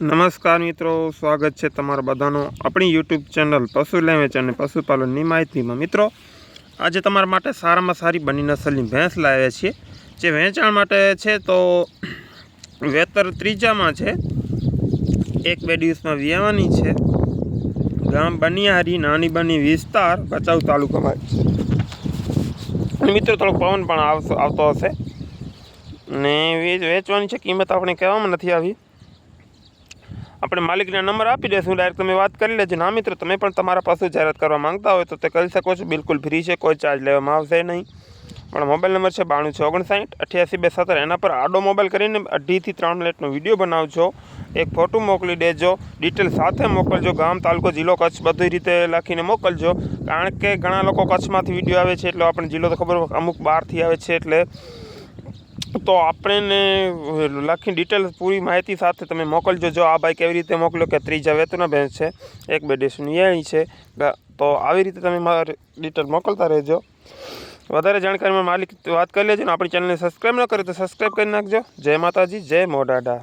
નમસ્કાર મિત્રો, સ્વાગત છે તમારા બધાનું આપણી યુટ્યુબ ચેનલ પશુ લેવેચ અને પશુપાલનની માહિતીમાં. મિત્રો, આજે તમારા માટે સારામાં સારી બની નસલની ભેંસ લાવ્યા છીએ. જે વેચાણ માટે છે તો વેતર ત્રીજામાં છે. એક બે દિવસમાં વિયાવાની છે. ગામ બનિયારી, નાની બની વિસ્તાર, ભચાઉ તાલુકામાં અને મિત્રો, થોડોક પવન પણ આવતો હશે. ને વેચવાની છે, કિંમત આપણે કહેવામાં નથી આવી. આપણે માલિકના નંબર આપી દઈશું ડાયરેક્ટ તમે વાત કરી લેજો. ના મિત્રો, તમે પણ તમારા પાસે જાહેરાત કરવા માંગતા હોય તો તે કરી શકો છો. બિલકુલ ફ્રી છે, કોઈ ચાર્જ લેવામાં આવશે નહીં. પણ મોબાઈલ નંબર છે બાણું છ ઓગણસાઠ અઠ્યાસી બે સત્તર એના પર આડો મોબાઈલ કરીને અઢીથી ત્રણ મિનિટનો વીડિયો બનાવજો. એક ફોટો મોકલી દેજો. ડિટેલ સાથે મોકલજો. ગામ, તાલુકો, જિલ્લો, કચ્છ બધી રીતે લખીને મોકલજો. કારણ કે ઘણા લોકો કચ્છમાંથી વીડિયો આવે છે, એટલે આપણને જિલ્લો તો ખબર અમુક બહારથી આવે છે, એટલે તો આપણને લખી ડિટેલ પૂરી માહિતી સાથે તમે મોકલજો. જો આ બાઈક એવી રીતે મોકલો કે ત્રીજા વેતના ભેંસ છે, એક બે ડેસની અહીં છે તો આવી રીતે તમે મારી ડિટેલ મોકલતા રહેજો. વધારે જાણકારીમાં માલિક વાત કરી લેજો ને આપણી ચેનલને સબસ્ક્રાઈબ ન કરે તો સબસ્ક્રાઈબ કરી નાખજો. જય માતાજી, જય મોડાડા